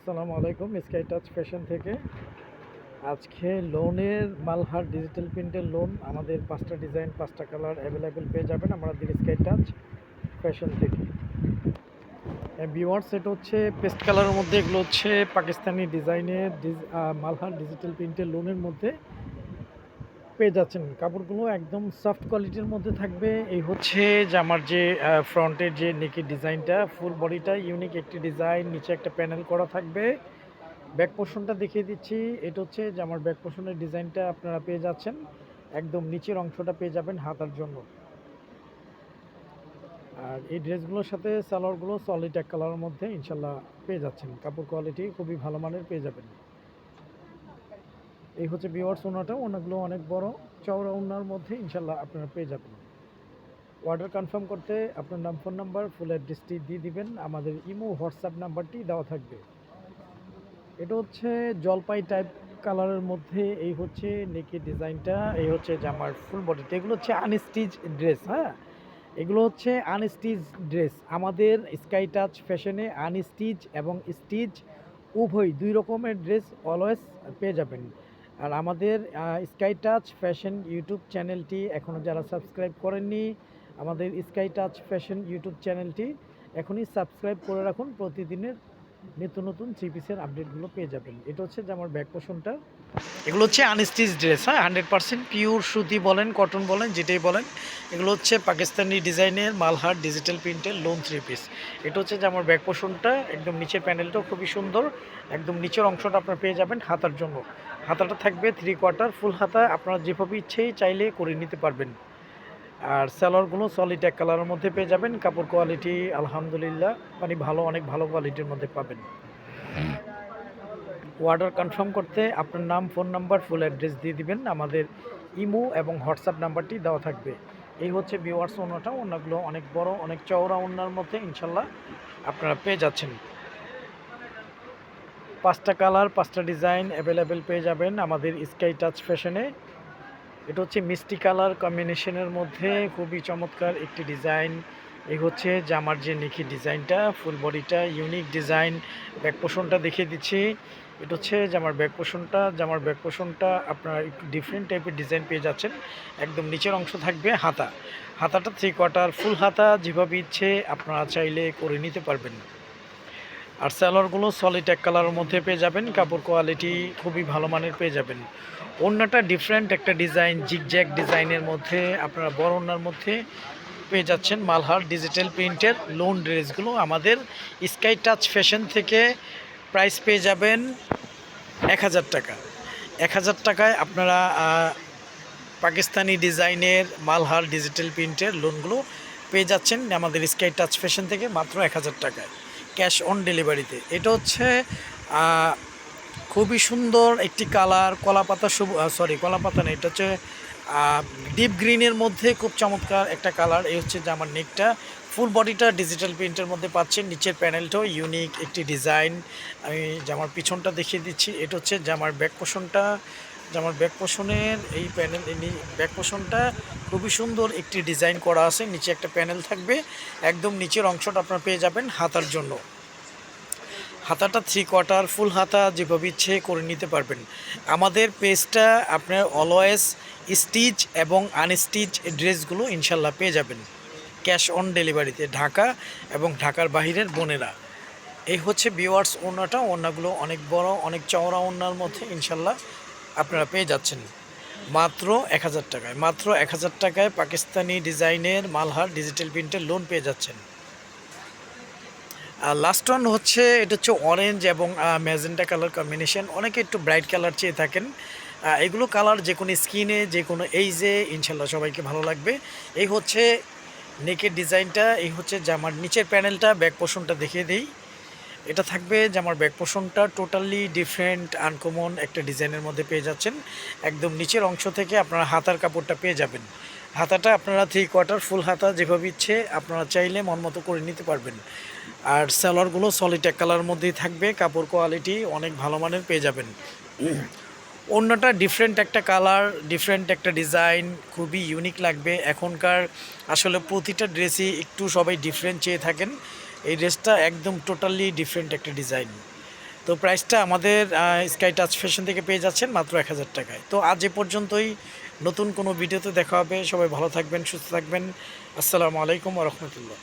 আসসালামু আলাইকুম sky touch fashion থেকে। আজকে লোনের মালহার ডিজিটাল প্রিন্টের লোন আমাদের পাঁচটা ডিজাইন পাঁচটা কালার অ্যাভেলেবেল পেয়ে যাবেন আমাদের স্কাই টাচ ফ্যাশন থেকে। বিওয়ার সেট হচ্ছে পেস্ট কালারের মধ্যে, এগুলো হচ্ছে পাকিস্তানি ডিজাইনের ডিজ- মালহার ডিজিটাল প্রিন্টের লোনের মধ্যে। পেয়ে যাচ্ছেন। কাপড়গুলো একদম সফট কোয়ালিটির মধ্যে থাকবে। এই হচ্ছে যে আমার যে ফ্রন্টের যে নেকি ডিজাইনটা ফুল বডিটা ইউনিক একটি ডিজাইন নিচে একটা প্যানেল করা থাকবে। ব্যাক পোর্শনটা দেখিয়ে দিচ্ছি। এটা হচ্ছে যে আমার ব্যাক পোর্শনের ডিজাইনটা আপনারা পেয়ে যাচ্ছেন। একদম নিচের অংশটা পেয়ে যাবেন হাতার জন্য। আর এই ড্রেসগুলোর সাথে সালোয়ারগুলো সলিড এক কালারের মধ্যে ইনশাল্লাহ পেয়ে যাচ্ছেন। কাপড় কোয়ালিটি খুবই ভালো মানের পেয়ে যাবেন। এই হচ্ছে বিওয়ার্স ওনাটা, ওনাগুলো অনেক বড়। চওড়া ওনার মধ্যে ইনশাল্লাহ আপনারা পেয়ে যাবেন। অর্ডার কনফার্ম করতে আপনার নাম ফোন নাম্বার ফুল অ্যাড্রেসটি দিয়ে দিবেন। আমাদের ইমো, হোয়াটসঅ্যাপ নাম্বারটি দেওয়া থাকবে। এটা হচ্ছে জলপাই টাইপ কালারের মধ্যে, এই হচ্ছে নেকি ডিজাইনটা, এই হচ্ছে জামার ফুল বডিটা এগুলো হচ্ছে আনস্টিচ ড্রেস হ্যাঁ? এগুলো হচ্ছে আনস্টিচ ড্রেস আমাদের স্কাই টাচ ফ্যাশনে আনস্টিচ এবং স্টিচ উভয় দুই রকমের ড্রেস অলওয়েজ পেয়ে যাবেন। আর আমাদের স্কাই টাচ ফ্যাশন ইউটিউব চ্যানেলটি এখনও যারা সাবস্ক্রাইব করেননি, আমাদের স্কাই টাচ ফ্যাশন ইউটিউব চ্যানেলটি এখনই সাবস্ক্রাইব করে রাখুন। প্রতিদিনের নিত্য নতুন থ্রি পিসের আপডেটগুলো পেয়ে যাবেন। এটা হচ্ছে যে আমার ব্যাক পোষণটা এগুলো হচ্ছে আনস্টিচ ড্রেস হ্যাঁ? হান্ড্রেড পার্সেন্ট পিওর সুতি বলেন কটন বলেন, যেটাই বলেন। এগুলো হচ্ছে পাকিস্তানি ডিজাইনের মালহার ডিজিটাল প্রিন্টের লোন থ্রি পিস এটা হচ্ছে যে আমার ব্যাক পোষণটা একদম নিচের প্যানেলটাও খুবই সুন্দর। একদম নিচের অংশটা আপনারা পেয়ে যাবেন হাতার জন্য। হাতাটা থাকবে থ্রি কোয়ার্টার ফুল হাতা, আপনারা যেভাবে ইচ্ছেই চাইলে করে নিতে পারবেন। আর স্যালোয়ারগুলো সলিড এক কালারের মধ্যে পেয়ে যাবেন। কাপড় কোয়ালিটি আলহামদুলিল্লাহ মানে ভালো অনেক ভালো কোয়ালিটির মধ্যে পাবেন। অর্ডার কনফার্ম করতে আপনার নাম ফোন নাম্বার ফুল অ্যাড্রেস দিয়ে দিবেন। আমাদের ইমো এবং হোয়াটসঅ্যাপ নাম্বারটি দেওয়া থাকবে। এই হচ্ছে ভিওয়ার্স ওনাটা ওনাগুলো অনেক বড় অনেক চওড়া ওনার মধ্যে ইনশাল্লাহ আপনারা পেয়ে যাচ্ছেন। পাঁচটা কালার পাঁচটা ডিজাইন অ্যাভেলেবেল পেয়ে যাবেন আমাদের স্কাই টাচ ফ্যাশনে এটা হচ্ছে মিষ্টি কালার কম্বিনেশনের মধ্যে খুবই চমৎকার একটি ডিজাইন। এই হচ্ছে জামার যে নিখি ডিজাইনটা, ফুল বডিটা, ইউনিক ডিজাইন। ব্যাক পোষণটা দেখিয়ে দিচ্ছি। এটা হচ্ছে জামার ব্যাক পোষণটা জামার ব্যাক পোষণটা আপনারা একটু ডিফারেন্ট টাইপের ডিজাইন পেয়ে যাচ্ছেন। একদম নিচের অংশ থাকবে হাতা। হাতাটা থ্রি কোয়ার্টার ফুল হাতা, যেভাবে ইচ্ছে আপনারা চাইলে করে নিতে পারবেন। আর স্যালোয়ারগুলো সলিড এক কালারের মধ্যে পেয়ে যাবেন। কাপড় কোয়ালিটি খুবই ভালো মানের পেয়ে যাবেন। ওড়নাটা ডিফারেন্ট একটা ডিজাইন জিগজ্যাগ ডিজাইনের মধ্যে, আপনারা বড় ওড়নার মধ্যে পেয়ে যাচ্ছেন মালহার ডিজিটাল প্রিন্টের লোন ড্রেসগুলো আমাদের স্কাই টাচ ফ্যাশন থেকে প্রাইস পেয়ে যাবেন এক হাজার টাকা। এক হাজার টাকায় আপনারা পাকিস্তানি ডিজাইনের মালহার ডিজিটাল প্রিন্টের লোনগুলো পেয়ে যাচ্ছেন আমাদের স্কাই টাচ ফ্যাশন থেকে মাত্র এক হাজার টাকায়। ক্যাশ অন ডেলিভারিতে। এটা হচ্ছে খুবই সুন্দর একটি কালার, কলাপাতা সরি, কলাপাতা না, এটা হচ্ছে ডিপ গ্রিনের মধ্যে খুব চমৎকার একটা কালার। এই হচ্ছে জামার নেকটা। ফুল বডিটা ডিজিটাল প্রিন্টের মধ্যে পাচ্ছেন। নিচের প্যানেলটাও ইউনিক একটি ডিজাইন। আমি জামার পিছনটা দেখিয়ে দিচ্ছি, এটা হচ্ছে জামার ব্যাক পোষণটা। জামার ব্যাক পোষণের এই প্যানেল ব্যাক পোষণটা খুবই সুন্দর একটি ডিজাইন করা আছে। নিচে একটা প্যানেল থাকবে। একদম নিচের অংশটা আপনারা পেয়ে যাবেন হাতার জন্য। হাতাটা থ্রি কোয়ার্টার ফুল হাতা যেভাবে ইচ্ছে করে নিতে পারবেন। আমাদের পেজটা আপনার অলওয়েজ স্টিচ এবং আনস্টিচ ড্রেসগুলো ইনশাল্লাহ পেয়ে যাবেন। ক্যাশ অন ডেলিভারিতে ঢাকা এবং ঢাকার বাহিরের বোনেরা। এই হচ্ছে বিওয়ার্স ওনাটা ওনাগুলো অনেক বড়, অনেক চওড়া ওনার মধ্যে ইনশাল্লাহ আপনারা পেয়ে যাচ্ছেন। মাত্র এক হাজার টাকায়, মাত্র এক হাজার টাকায় পাকিস্তানি ডিজাইনের মালহার ডিজিটাল প্রিন্টের লোন পেয়ে যাচ্ছেন। আর লাস্ট ওয়ান হচ্ছে, এটা হচ্ছে অরেঞ্জ এবং ম্যাজেন্টা কালার কম্বিনেশন অনেকে একটু ব্রাইট কালার চেয়ে থাকেন। এগুলো কালার যে কোনো স্কিনে যে কোনো এইজে ইনশাল্লাহ সবাইকে ভালো লাগবে। এই হচ্ছে নেকের ডিজাইনটা এই হচ্ছে জামার নিচের প্যানেলটা ব্যাক পোষণটা দেখিয়ে দিই। এটা থাকবে জামার ব্যাক পোষণটা টোটালি ডিফারেন্ট আনকমন একটা ডিজাইনের মধ্যে পেয়ে যাচ্ছেন। একদম নিচের অংশ থেকে আপনারা হাতার কাপড়টা পেয়ে যাবেন। হাতাটা আপনারা থ্রি কোয়ার্টার ফুল হাতা যেভাবে ইচ্ছে আপনারা চাইলে মন মতো করে নিতে পারবেন। আর স্যালোয়ারগুলো সলিড এক কালার মধ্যেই থাকবে, কাপড় কোয়ালিটি অনেক ভালো মানের পেয়ে যাবেন। অন্যটা ডিফারেন্ট একটা কালার ডিফারেন্ট একটা ডিজাইন খুবই ইউনিক লাগবে। এখনকার আসলে প্রতিটা ড্রেসই একটু সবাই ডিফারেন্ট চেয়ে থাকেন। এই ড্রেসটা একদম টোটালি ডিফারেন্ট একটা ডিজাইন তো প্রাইসটা আমাদের স্কাই টাচ ফ্যাশন থেকে পেয়ে যাচ্ছেন মাত্র এক হাজার টাকায়। তো আজ এ পর্যন্তই, নতুন কোনো ভিডিওতে দেখা হবে। সবাই ভালো থাকবেন, সুস্থ থাকবেন। আসসালামু আলাইকুম রহমতুল্লাহ।